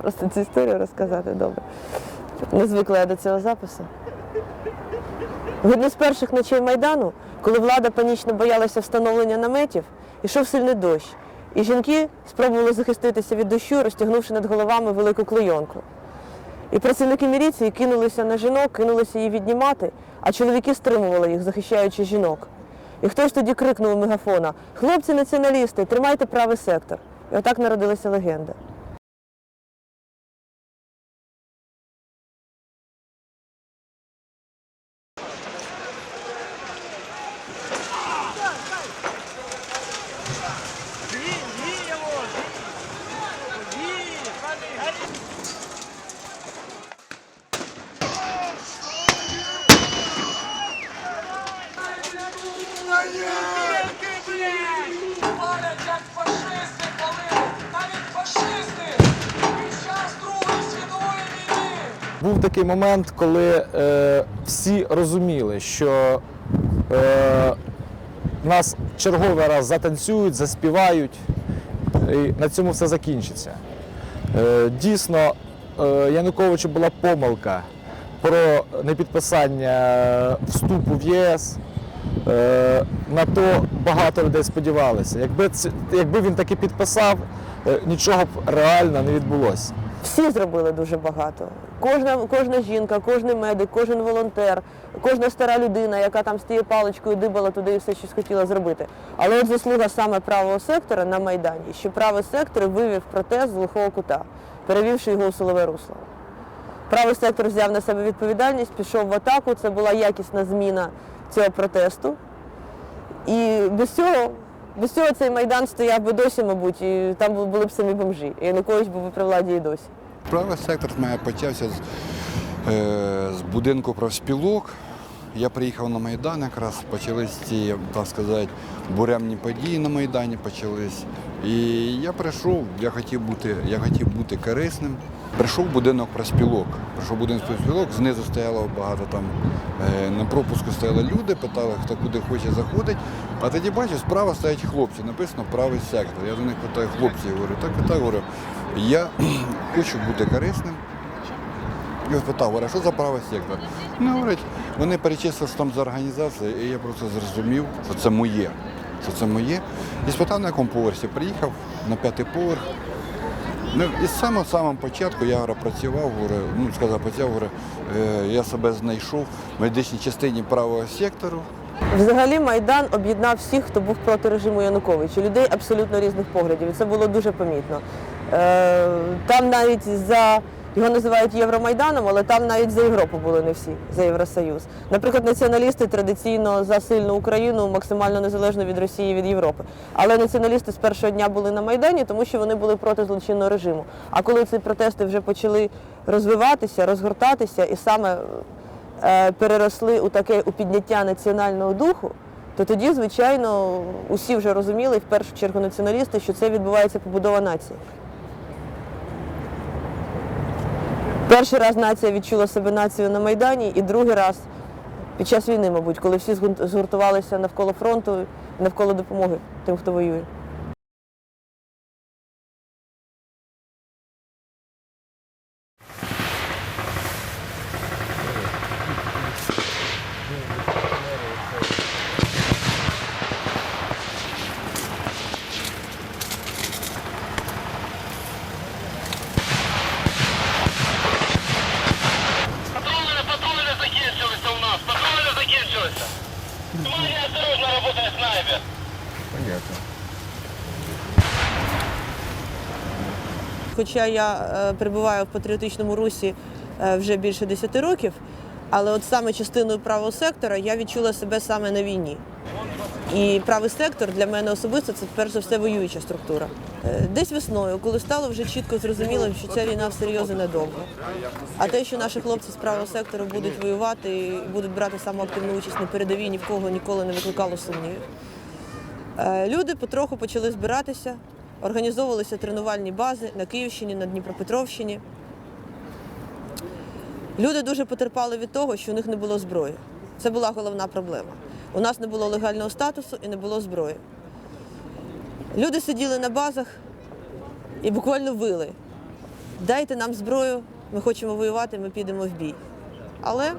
Просто цю історію розказати добре. Не звикла я до цього запису. Видно, з перших ночей Майдану, коли влада панічно боялася встановлення наметів, ішов сильний дощ, і жінки спробували захиститися від дощу, розтягнувши над головами велику клейонку. І працівники міліції кинулися на жінок, кинулися її віднімати, а чоловіки стримували їх, захищаючи жінок. І хтось тоді крикнув у мегафона: Хлопці націоналісти, тримайте правий сектор. І отак народилася легенда. Такий момент, коли е, всі розуміли, що е, нас черговий раз затанцюють, заспівають, і на цьому все закінчиться. Е, дійсно, е, Януковичу була помилка про непідписання вступу в ЄС. Е, на то багато людей сподівалися. Якби, якби він таки підписав, е, нічого б реально не відбулося. Всі зробили дуже багато. Кожна, кожна жінка, кожен медик, кожен волонтер, кожна стара людина, яка там з тією паличкою дибала туди і все щось хотіла зробити. Але от заслуга саме правого сектора на Майдані, що правий сектор вивів протест з глухого кута, перевівши його у силове русло. Правий сектор взяв на себе відповідальність, пішов в атаку. Це була якісна зміна цього протесту. І без цього, без цього цей майдан стояв би досі, мабуть, і там були б самі бомжі. І Янукович був би при владі і досі. Правий сектор в мене почався з, е, з будинку профспілок. Я приїхав на Майдан, якраз почались ці, так сказати, буремні події на Майдані почались. І я прийшов, я хотів бути, я хотів бути корисним. Прийшов будинок профспілок. Прийшов будинок профспілок, знизу стояло багато там е, на пропуску стояли люди, питали, хто куди хоче заходить. А тоді бачу, справа стоять хлопці, написано правий сектор. Я до них питаю, хлопці, говорю, так і так говорю, я хочу бути корисним. Я спитав, говорю, що за правий сектор? Ну, говорять, вони перечислили, що там за організація, і я просто зрозумів, що це моє. Що це моє. І спитав, на якому поверсі. Приїхав на п'ятий поверх. Ну, і з самого самого початку я говорю, працював, говорю, ну, сказав, працював, говорю, е, я себе знайшов в медичній частині правого сектору. Взагалі Майдан об'єднав всіх, хто був проти режиму Януковича, людей абсолютно різних поглядів. І це було дуже помітно. Е, Там навіть за його називають Євромайданом, але там навіть за Європу були не всі, за Євросоюз. Наприклад, націоналісти традиційно за сильну Україну, максимально незалежно від Росії, від Європи. Але націоналісти з першого дня були на Майдані, тому що вони були проти злочинного режиму. А коли ці протести вже почали розвиватися, розгортатися, і саме е, переросли у таке у підняття національного духу, то тоді, звичайно, усі вже розуміли, в першу чергу націоналісти, що це відбувається побудова нації. Перший раз нація відчула себе нацією на Майдані, і другий раз під час війни, мабуть, коли всі згурт- згуртувалися навколо фронту, навколо допомоги тим, хто воює. Хоча я е, перебуваю в патріотичному русі е, вже більше 10 років, але от саме частиною правого сектора я відчула себе саме на війні. І правий сектор для мене особисто це перш за все воююча структура. Е, Десь весною, коли стало вже чітко зрозуміло, що ця війна всерйоз і недовго. А те, що наші хлопці з правого сектору будуть воювати і будуть брати саму активну участь на передовій, ні в кого ніколи не викликало сумнівів. Люди потроху почали збиратися, організовувалися тренувальні бази на Київщині, на Дніпропетровщині. Люди дуже потерпали від того, що у них не було зброї. Це була головна проблема. У нас не було легального статусу і не було зброї. Люди сиділи на базах і буквально вили. дайте нам зброю, ми хочемо воювати, ми підемо в бій. Але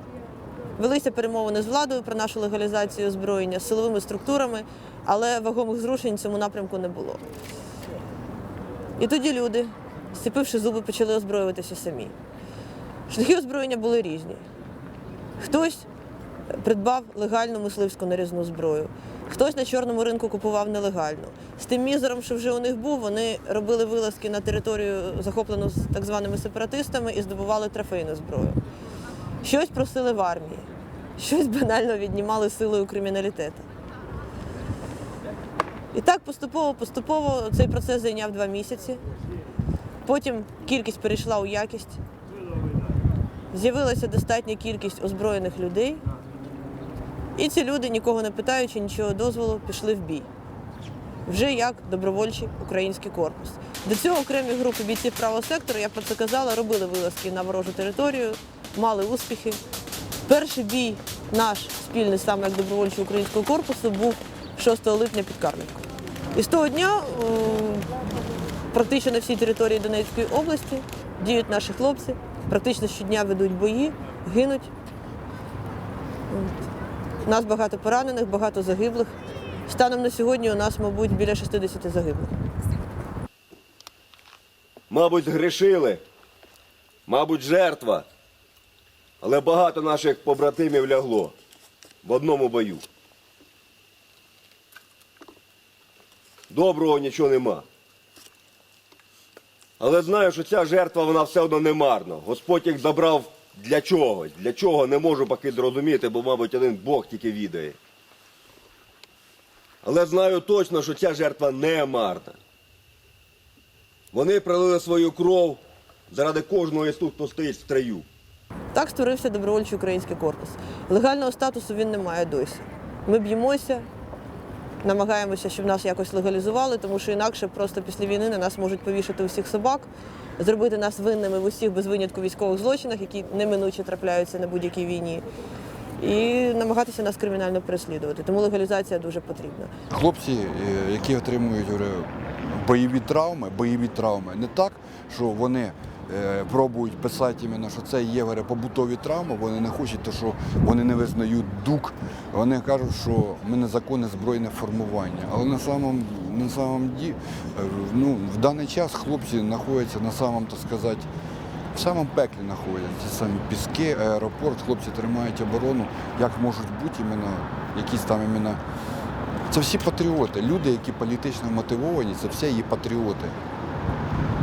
велися перемовини з владою про нашу легалізацію озброєння, з силовими структурами, але вагомих зрушень в цьому напрямку не було. І тоді люди, сцепивши зуби, почали озброюватися самі. Шляхи озброєння були різні. Хтось придбав легальну мисливську нарізну зброю, хтось на чорному ринку купував нелегальну. З тим мізером, що вже у них був, вони робили вилазки на територію, захоплену з так званими сепаратистами, і здобували трофейну зброю. Щось просили в армії, щось банально віднімали силою криміналітету. І так поступово, поступово цей процес зайняв два місяці. Потім кількість перейшла у якість. З'явилася достатня кількість озброєних людей, і ці люди, нікого не питаючи, нічого дозволу, пішли в бій. Вже як добровольчий український корпус. До цього окремі групи бійців правого сектору, я про це казала, робили вилазки на ворожу територію, мали успіхи. Перший бій наш спільний саме як добровольчого українського корпусу був 6 липня під Карлівкою. І з того дня е, практично на всій території Донецької області діють наші хлопці, практично щодня ведуть бої, гинуть. У нас багато поранених, багато загиблих. Станом на сьогодні у нас, мабуть, біля 60 загиблих. Мабуть, згрішили, мабуть, жертва. Але багато наших побратимів лягло в одному бою. Доброго нічого нема. Але знаю, що ця жертва вона все одно не марна. Господь їх забрав для чогось. Для чого не можу поки зрозуміти, бо, мабуть, один Бог тільки відає. Але знаю точно, що ця жертва не марна. Вони пролили свою кров заради кожного із тут, хто стоїть в строю. Так створився добровольчий український корпус. Легального статусу він не має досі. Ми б'ємося, намагаємося, щоб нас якось легалізували, тому що інакше просто після війни на нас можуть повішати усіх собак, зробити нас винними в усіх без винятку військових злочинах, які неминуче трапляються на будь-якій війні, і намагатися нас кримінально переслідувати. Тому легалізація дуже потрібна. Хлопці, е, які отримують бойові травми, бойові травми, не так, що вони пробують писати іменно, що це є говорю, побутові травми, вони не хочуть, то, що вони не визнають дук. Вони кажуть, що ми незаконне збройне формування. Але на самом, на самом ді, е, ну, в даний час хлопці знаходяться на самому, так сказати, в самому пеклі знаходяться. Самі піски, аеропорт, хлопці тримають оборону. Як можуть бути іменно, якісь там іменно це всі патріоти. Люди, які політично мотивовані, це все є патріоти.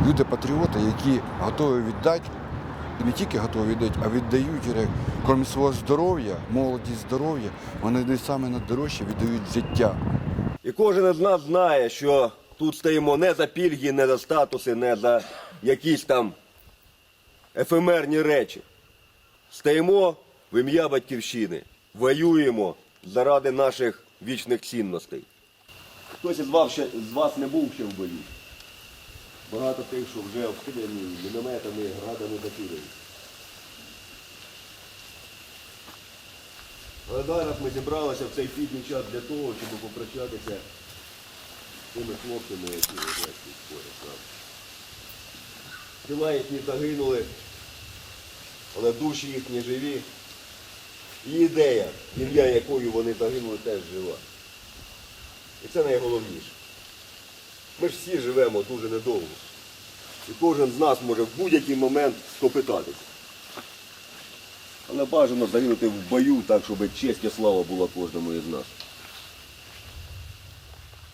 Люди патріоти, які готові віддати, і не тільки готові віддати, а віддають, крім свого здоров'я, молодість здоров'я, вони не саме найдорожче віддають життя. І кожен із нас знає, що тут стоїмо не за пільги, не за статуси, не за якісь там ефемерні речі. Стоїмо в ім'я батьківщини, воюємо заради наших вічних цінностей. Хтось із вас, ще, з вас не був ще в бою. Багато тих, що вже обстріляні мінометами, градами закидані. Але зараз ми зібралися в цей пітній час для того, щоб попрощатися з тими хлопцями, які лежать тут поряд. Тіла їхні загинули, але душі їхні живі. І ідея, ім'я якою вони загинули, теж жива. І це найголовніше. Ми ж всі живемо дуже недовго. І кожен з нас може в будь-який момент скопитатися. Але бажано загинути в бою так, щоб честь і слава була кожному із нас.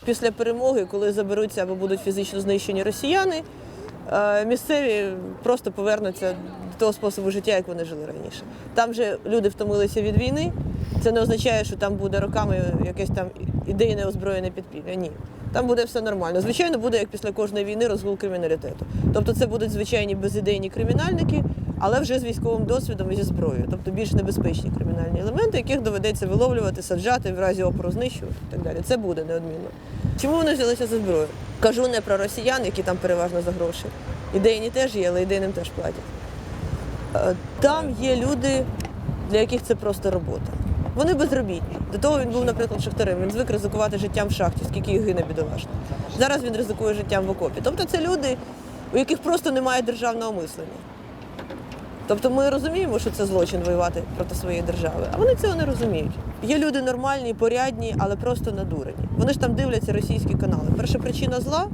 Після перемоги, коли заберуться або будуть фізично знищені росіяни, е, місцеві просто повернуться до того способу життя, як вони жили раніше. Там же люди втомилися від війни. Це не означає, що там буде роками якесь там ідейне озброєне підпілля. Ні. Там буде все нормально. Звичайно, буде як після кожної війни розгул криміналітету. Тобто це будуть звичайні безідейні кримінальники, але вже з військовим досвідом і зі зброєю, тобто більш небезпечні кримінальні елементи, яких доведеться виловлювати, саджати, в разі опору знищувати і так далі. Це буде неодмінно. Чому вони взялися за зброю? Кажу не про росіян, які там переважно за гроші. Ідейні теж є, але ідейним теж платять. Е, Там є люди, для яких це просто робота. Вони безробітні. До того він був, наприклад, шахтарем. Він звик ризикувати життям в шахті, скільки їх гине бідолашно. Зараз він ризикує життям в окопі. Тобто це люди, у яких просто немає державного мислення. Тобто ми розуміємо, що це злочин воювати проти своєї держави, а вони цього не розуміють. Є люди нормальні, порядні, але просто надурені. Вони ж там дивляться російські канали. Перша причина зла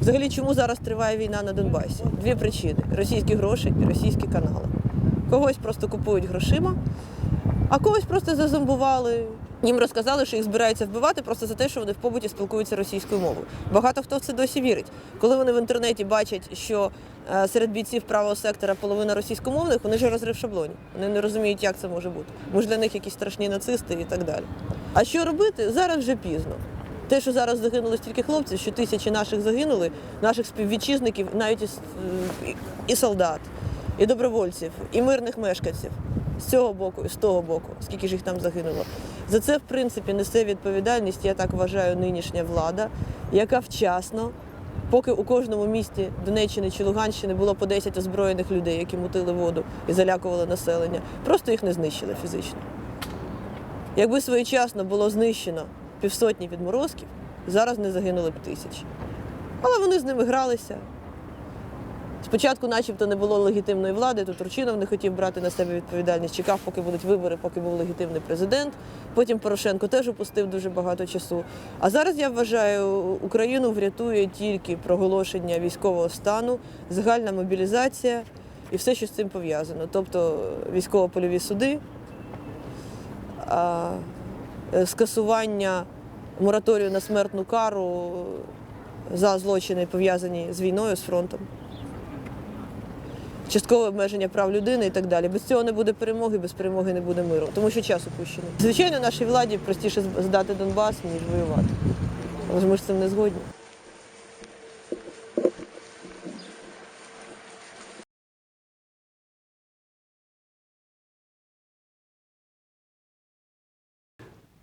взагалі, чому зараз триває війна на Донбасі? Дві причини: російські гроші і російські канали. Когось просто купують грошима, а когось просто зазомбували. Їм розказали, що їх збираються вбивати просто за те, що вони в побуті спілкуються російською мовою. Багато хто в це досі вірить. Коли вони в інтернеті бачать, що е, серед бійців правого сектора половина російськомовних, вони ж розрив шаблонів. Вони не розуміють, як це може бути. Може, для них якісь страшні нацисти і так далі. А що робити? Зараз вже пізно. Те, що зараз загинули стільки хлопців, що тисячі наших загинули, наших співвітчизників, навіть і- і солдат, і добровольців, і мирних мешканців з цього боку і з того боку, скільки ж їх там загинуло. За це, в принципі, несе відповідальність, я так вважаю, нинішня влада, яка вчасно, поки у кожному місті Донеччини чи Луганщини було по 10 озброєних людей, які мутили воду і залякували населення, просто їх не знищили фізично. Якби своєчасно було знищено півсотні відморозків, зараз не загинули б тисячі. Але вони з ними гралися. Спочатку, начебто, не було легітимної влади, то Турчинов не хотів брати на себе відповідальність, чекав, поки будуть вибори, поки був легітимний президент. Потім Порошенко теж упустив дуже багато часу. А зараз я вважаю, Україну врятує тільки проголошення військового стану, загальна мобілізація і все, що з цим пов'язано. Тобто військово-польові суди, е, скасування мораторію на смертну кару за злочини, пов'язані з війною, з фронтом часткове обмеження прав людини і так далі. Без цього не буде перемоги, без перемоги не буде миру, тому що час упущений. Звичайно, нашій владі простіше здати Донбас, ніж воювати. Але ж ми ж цим не згодні.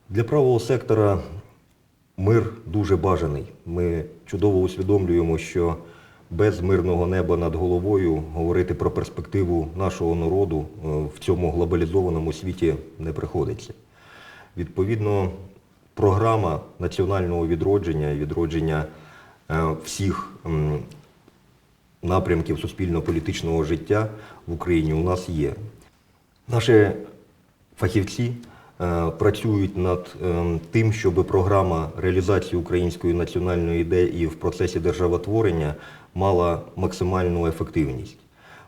Для правого сектора мир дуже бажаний. Ми чудово усвідомлюємо, що без мирного неба над головою говорити про перспективу нашого народу е, в цьому глобалізованому світі не приходиться. Відповідно, програма національного відродження і відродження е, всіх напрямків суспільно-політичного життя в Україні у нас є. Наші фахівці е, працюють над тим, щоб програма реалізації української національної ідеї в процесі державотворення мала максимальну ефективність.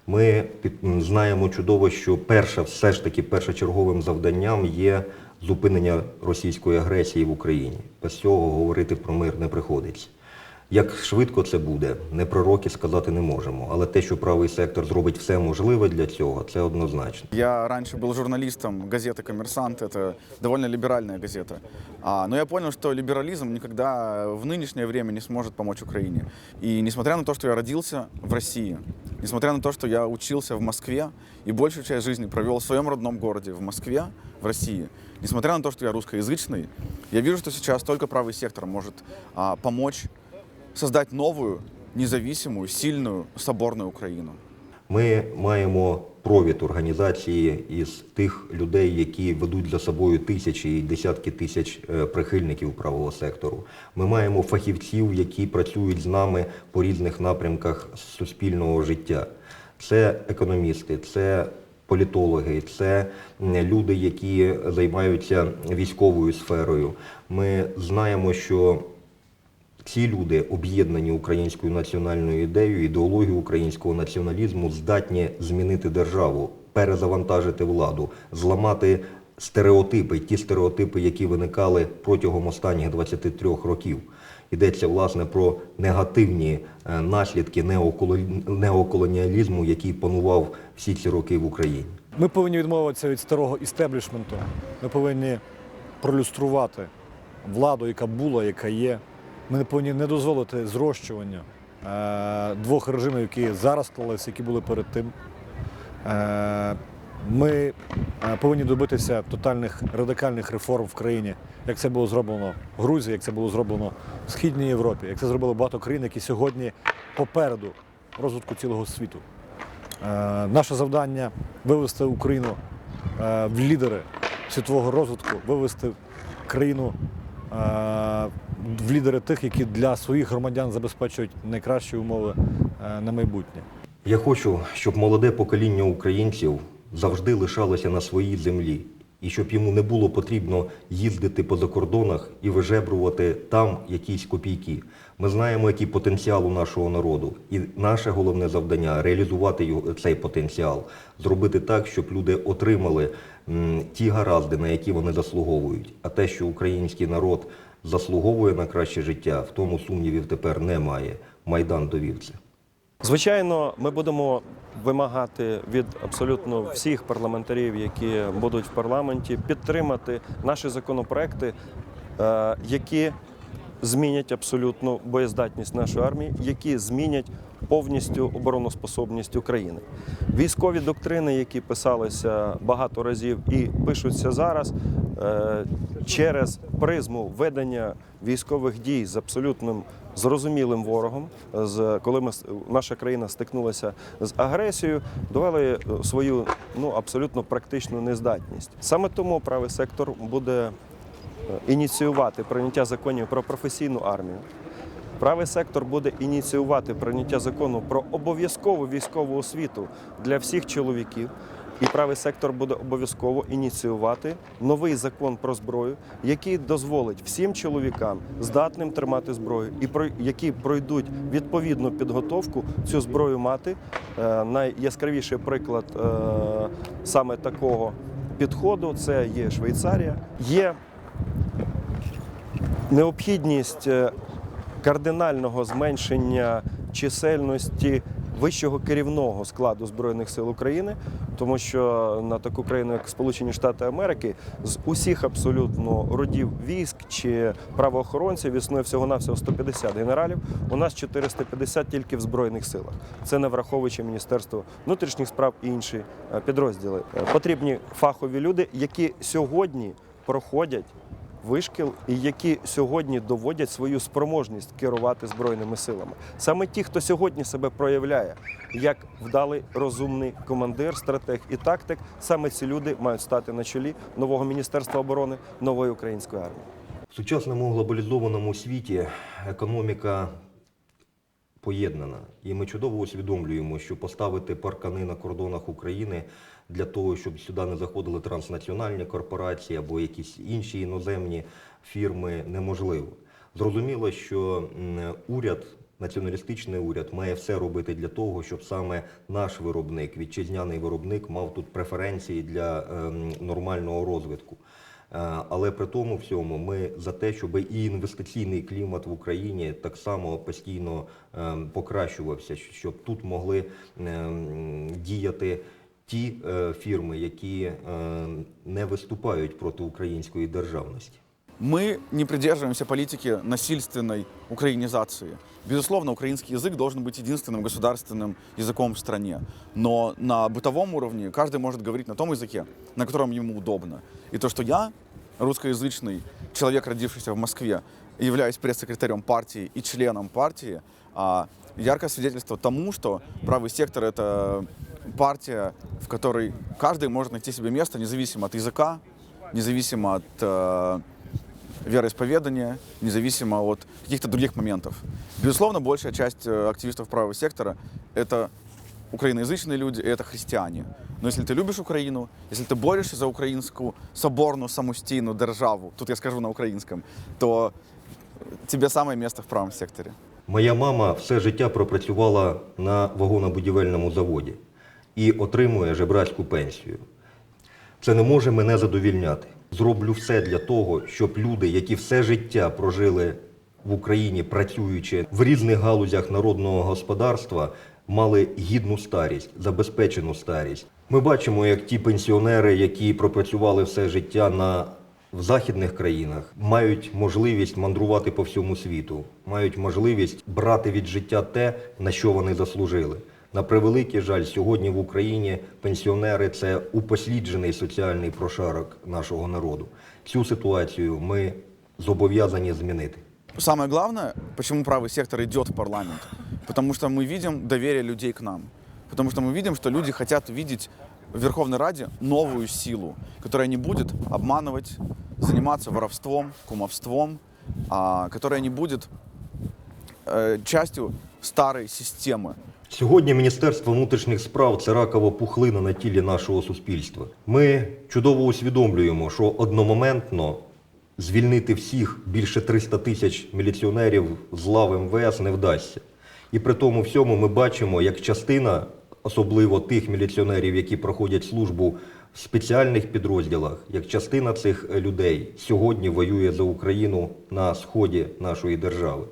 Ми під- знаємо чудово, що перша, все ж таки першочерговим завданням є зупинення російської агресії в Україні. Без цього говорити про мир не приходиться. Як швидко це буде, не пророки сказати не можемо. Але те, що правий сектор зробить все можливе для цього, це однозначно. Я раньше был журналистом газеты «Коммерсант». Это довольно либеральная газета. А, но я понял, что либерализм никогда в нынешнее время не сможет помочь Украине. И несмотря на то, что я родился в России, несмотря на то, что я учился в Москве и большую часть жизни провел в своем родном городе, в Москве, в России, несмотря на то, что я русскоязычный, я вижу, что сейчас только правый сектор может а, помочь создать новую, независимую, сильную, соборную Украину. Ми маємо провід організації із тих людей, які ведуть за собою тисячі і десятки тисяч е, прихильників правого сектору. Ми маємо фахівців, які працюють з нами по різних напрямках суспільного життя. Це економісти, це політологи, це люди, які займаються військовою сферою. Ми знаємо, що ці люди, об'єднані українською національною ідеєю, ідеологією українського націоналізму, здатні змінити державу, перезавантажити владу, зламати стереотипи, ті стереотипи, які виникали протягом останніх 23 років. Йдеться власне про негативні е, наслідки неоколо- неоколоніалізму, який панував всі ці роки в Україні. Ми повинні відмовитися від старого істеблішменту. Ми повинні пролюструвати владу, яка була, яка є. Ми не повинні не дозволити зрощування е, двох режимів, які зараз склалися, які були перед тим. Е, ми е, повинні добитися тотальних радикальних реформ в країні, як це було зроблено в Грузії, як це було зроблено в Східній Європі, як це зробили багато країн, які сьогодні попереду розвитку цілого світу. Наше завдання вивести Україну в лідери світового розвитку, вивести країну в лідери тих, які для своїх громадян забезпечують найкращі умови е, на майбутнє. Я хочу, щоб молоде покоління українців завжди лишалося на своїй землі, і щоб йому не було потрібно їздити по закордонах і вижебрувати там якісь копійки. Ми знаємо, який потенціал у нашого народу, і наше головне завдання реалізувати цей потенціал, зробити так, щоб люди отримали ті гаразди, на які вони заслуговують. А те, що український народ заслуговує на краще життя, в тому сумнівів тепер немає. Майдан довів це. Звичайно, ми будемо вимагати від абсолютно всіх парламентарів, які будуть в парламенті, підтримати наші законопроекти, е, які змінять абсолютно боєздатність нашої армії, які змінять повністю обороноспособність України. Військові доктрини, які писалися багато разів і пишуться зараз, е, через призму ведення військових дій з абсолютним зрозумілим ворогом, з коли ми наша країна стикнулася з агресією, довели е, свою ну абсолютно практичну нездатність. Саме тому правий сектор буде ініціювати прийняття законів про професійну армію. Правий сектор буде ініціювати прийняття закону про обов'язкову військову освіту для всіх чоловіків. І правий сектор буде обов'язково ініціювати новий закон про зброю, який дозволить всім чоловікам здатним тримати зброю, і про які пройдуть відповідну підготовку цю зброю мати. Е, Найяскравіший приклад е, саме такого підходу це є Швейцарія. Є необхідність е, кардинального зменшення чисельності вищого керівного складу збройних сил України, тому що на таку країну, як Сполучені Штати Америки, з усіх абсолютно родів військ чи правоохоронців існує всього навсього 150 генералів. У нас 450 тільки в збройних силах. Це не враховуючи Міністерство внутрішніх справ і інші е, підрозділи. Е, Потрібні фахові люди, які сьогодні проходять вишкіл і які сьогодні доводять свою спроможність керувати збройними силами. Саме ті, хто сьогодні себе проявляє як вдалий розумний командир, стратег і тактик, саме ці люди мають стати на чолі нового міністерства оборони нової української армії. В сучасному глобалізованому світі економіка поєднана. І ми чудово усвідомлюємо, що поставити паркани на кордонах України для того, щоб сюди не заходили транснаціональні корпорації або якісь інші іноземні фірми, неможливо. Зрозуміло, що уряд. Націоналістичний уряд має все робити для того, щоб саме наш виробник, вітчизняний виробник, мав тут преференції для ем, нормального розвитку. Е, Але при тому всьому ми за те, щоб і інвестиційний клімат в Україні так само постійно ем, покращувався, щоб тут могли ем, діяти ті е, фірми, які ем, не виступають проти української державності. Мы не придерживаемся политики насильственной украинизации. Безусловно, украинский язык должен быть единственным государственным языком в стране. Но на бытовом уровне каждый может говорить на том языке, на котором ему удобно. И то, что я, русскоязычный человек, родившийся в Москве, являюсь пресс-секретарем партии и членом партии, а, яркое свидетельство тому, что правый сектор — это партия, в которой каждый может найти себе место, независимо от языка, независимо от э, вероисповедания, независимо от каких-то других моментов. Безусловно, большая часть э, активистов правого сектора — это украиноязычные люди, и это христиане. Но если ты любишь Украину, если ты борешься за українську соборну самостійну державу, тут я скажу на українському, то тебе самое место в правом секторе. Моя мама все життя пропрацювала на вагонобудівельному заводі і отримує жебрацьку пенсію. Це не може мене задовільняти. Зроблю все для того, щоб люди, які все життя прожили в Україні, працюючи в різних галузях народного господарства, мали гідну старість, забезпечену старість. Ми бачимо, як ті пенсіонери, які пропрацювали все життя на в західних країнах мають можливість мандрувати по всьому світу, мають можливість брати від життя те, на що вони заслужили. На превеликий жаль, сьогодні в Україні пенсіонери це упосліджений соціальний прошарок нашого народу. Цю ситуацію ми зобов'язані змінити. Самое главное, почему правый сектор идет в парламент, потому что мы видим доверие людей к нам. Потому что мы видим, что люди хотят видеть в Верховной Раде новую силу, которая не будет обманывать, заниматься воровством, кумовством, а, которая не будет э, частью старой системы, Сьогодні Міністерство внутрішніх справ це ракова пухлина на тілі нашого суспільства. Ми чудово усвідомлюємо, що одномоментно звільнити всіх більше 300 тисяч міліціонерів з лав МВС не вдасться. І при тому всьому ми бачимо, як частина, особливо тих міліціонерів, які проходять службу в спеціальних підрозділах, як частина цих людей сьогодні воює за Україну на сході нашої держави.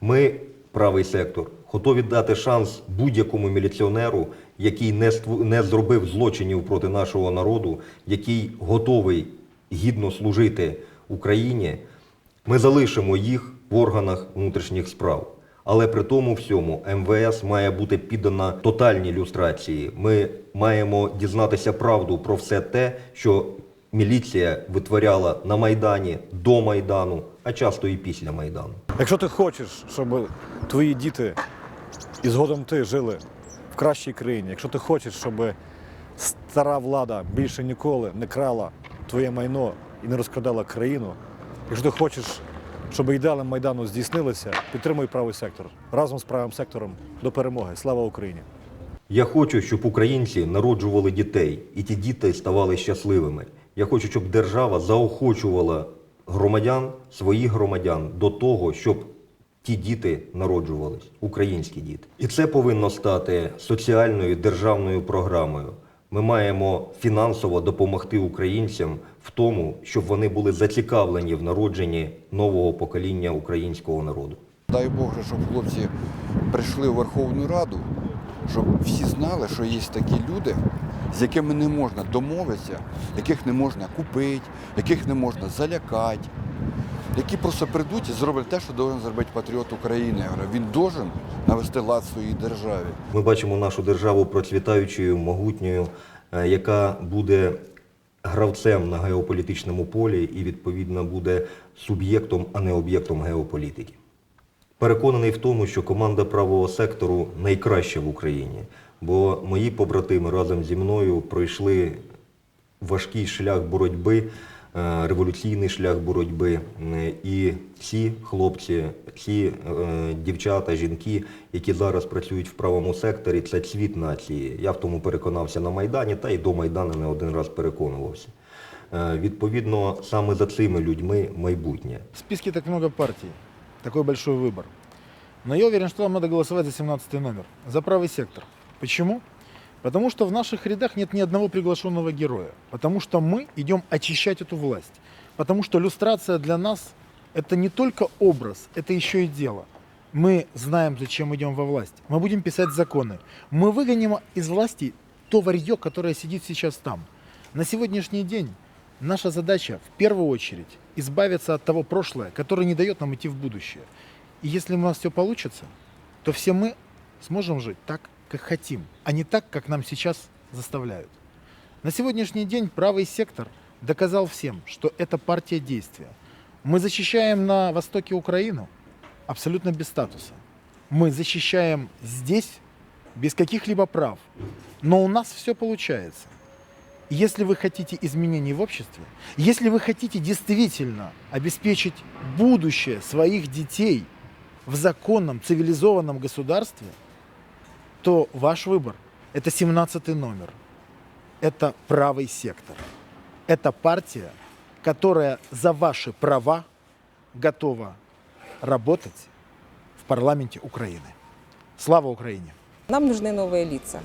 Ми, правий сектор, готові дати шанс будь-якому міліціонеру, який не, не зробив злочинів проти нашого народу, який готовий гідно служити Україні. Ми залишимо їх в органах внутрішніх справ. Але при тому всьому МВС має бути піддана тотальній люстрації. Ми маємо дізнатися правду про все те, що міліція витворяла на Майдані, до Майдану, а часто і після Майдану. Якщо ти хочеш, щоб твої діти і згодом ти жили в кращій країні, якщо ти хочеш, щоб стара влада більше ніколи не крала твоє майно і не розкрадала країну, якщо ти хочеш, щоб ідеали Майдану здійснилися, підтримуй правий сектор разом з правим сектором до перемоги. Слава Україні! Я хочу, щоб українці народжували дітей, і ті діти ставали щасливими. Я хочу, щоб держава заохочувала громадян, своїх громадян до того, щоб ті діти народжувались, українські діти. І це повинно стати соціальною державною програмою. Ми маємо фінансово допомогти українцям в тому, щоб вони були зацікавлені в народженні нового покоління українського народу. Дай Бог, щоб хлопці прийшли в Верховну Раду, щоб всі знали, що є такі люди, з якими не можна домовитися, яких не можна купити, яких не можна залякати, які просто прийдуть і зроблять те, що повинен зробити патріот України. Він должен навести лад своїй державі. Ми бачимо нашу державу процвітаючою, могутньою, е, яка буде гравцем на геополітичному полі і, відповідно, буде суб'єктом, а не об'єктом геополітики. Переконаний в тому, що команда правого сектору найкраща в Україні, бо мої побратими разом зі мною пройшли важкий шлях боротьби, революційний шлях боротьби. Е, І всі хлопці, всі е, дівчата, жінки, які зараз працюють в правому секторі, це цвіт нації. Я в тому переконався на Майдані та й до Майдану не один раз переконувався. Е, Відповідно, саме за цими людьми майбутнє. В списке так много партий, такой большой выбор. Но я уверен, что вам надо голосовать за 17 номер, за правый сектор. Почему? Потому что в наших рядах нет ни одного приглашенного героя. Потому что мы идем очищать эту власть. Потому что люстрация для нас это не только образ, это еще и дело. Мы знаем, зачем идем во власть. Мы будем писать законы. Мы выгоним из власти то варье, которое сидит сейчас там. На сегодняшний день наша задача в первую очередь избавиться от того прошлое, которое не дает нам идти в будущее. И если у нас все получится, то все мы сможем жить так, как хотим, а не так, как нам сейчас заставляют. На сегодняшний день правый сектор доказал всем, что это партия действия. Мы защищаем на востоке Украину абсолютно без статуса. Мы защищаем здесь без каких-либо прав. Но у нас все получается. Если вы хотите изменений в обществе, если вы хотите действительно обеспечить будущее своих детей в законном, цивилизованном государстве, то ваш выбор – это 17 номер. Это правый сектор. Это партия, которая за ваши права готова работать в парламенте Украины. Слава Украине! Нам нужны новые лица.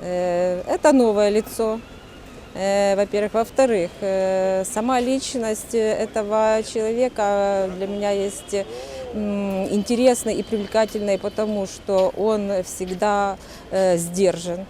Э, Это новое лицо, э, во-первых. Во-вторых, э, сама личность этого человека для меня есть м, интересной и привлекательной, потому что он всегда э, сдержан.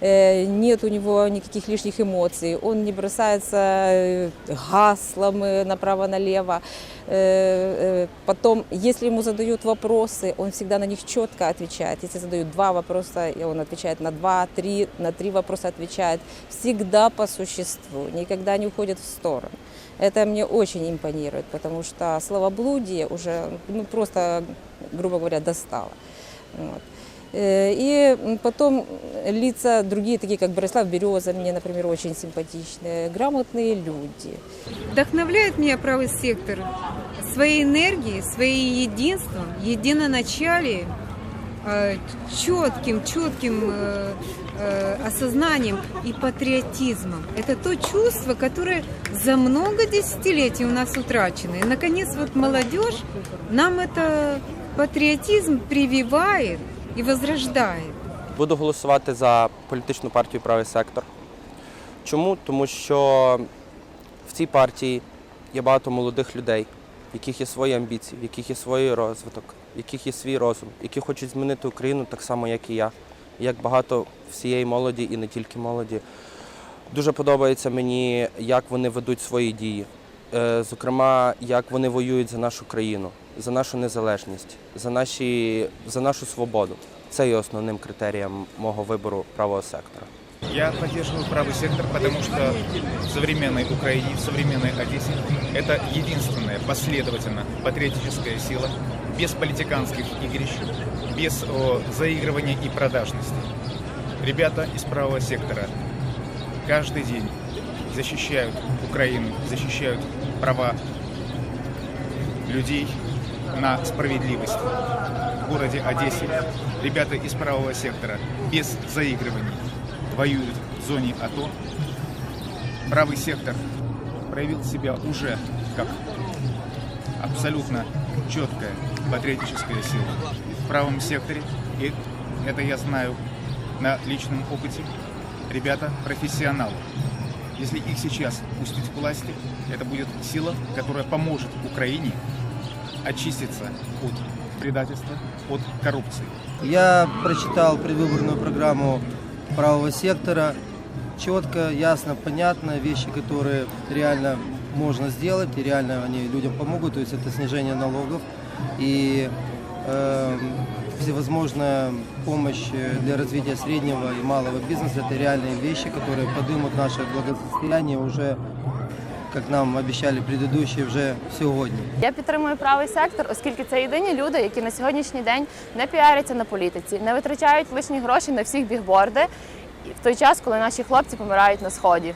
Э, Нет у него никаких лишних эмоций, он не бросается э, гаслом направо-налево. Э, э, Потом, если ему задают вопросы, он всегда на них четко отвечает. Если задают два вопроса, и он отвечает на два, три, на три вопроса отвечает. Всегда по существу, никогда не уходит в сторону. Это мне очень импонирует, потому что словоблудие уже ну, просто, грубо говоря, достало. Вот. Э, И м, потом лица другие, такие как Борислав Береза, мне, например, очень симпатичные, грамотные люди. Вдохновляет меня правый сектор своей энергией, своим единством, единоначалием э, четким, четким э, э, осознанием и патриотизмом. Это то чувство, которое за много десятилетий у нас утрачено. И, наконец, вот молодежь нам это патриотизм прививает и возрождает. Буду голосувати за політичну партію Правий сектор. Чому? Тому що в цій партії є багато молодих людей, в яких є свої амбіції, в яких є свій розвиток, в яких є свій розум, які хочуть змінити Україну так само, як і я, як багато всієї молоді і не тільки молоді. Дуже подобається мені, як вони ведуть свої дії. Е, Зокрема, як вони воюють за нашу країну, за нашу незалежність, за, наші, за нашу свободу. Це є основним критерієм мого вибору правого сектора. Я поддерживаю правый сектор, потому что в современной Украине, в современной Одессе это единственная последовательно патриотическая сила, без политиканских игрищ, без о, заигрывания и продажности. Ребята из правого сектора каждый день защищают Украину, защищают права людей на справедливость. В городе Одессе ребята из правого сектора без заигрываний воюют в зоне АТО. Правый сектор проявил себя уже как абсолютно четкая патриотическая сила. Правом секторе, и это я знаю на личном опыте, ребята профессионалы. Если их сейчас пустить к власти, это будет сила, которая поможет Украине очиститься от предательства, от коррупции. Я прочитал предвыборную программу правого сектора. Четко, ясно, понятно, вещи, которые реально можно сделать, и реально они людям помогут. То есть это снижение налогов и всевозможная помощь для развития среднего и малого бизнеса. Это реальные вещи, которые поднимут наше благосостояние уже, как нам обещали предыдущие, вже сьогодні. Я підтримую правий сектор, оскільки це єдині люди, які на сьогоднішній день не піаряться на політиці, не витрачають лишні гроші на всіх бігборди в той час, коли наші хлопці помирають на сході.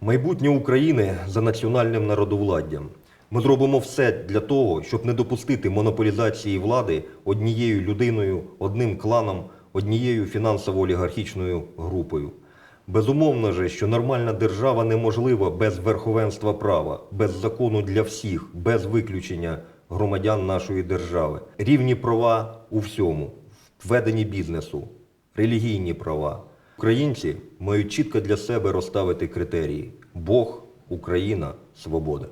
Майбутнє України за національним народовладдям. Ми зробимо все для того, щоб не допустити монополізації влади однією людиною, одним кланом, однією фінансово-олігархічною групою. Безумовно же, що нормальна держава неможлива без верховенства права, без закону для всіх, без виключення громадян нашої держави. Рівні права у всьому, в веденні бізнесу, релігійні права. Українці мають чітко для себе розставити критерії: Бог, Україна, свобода.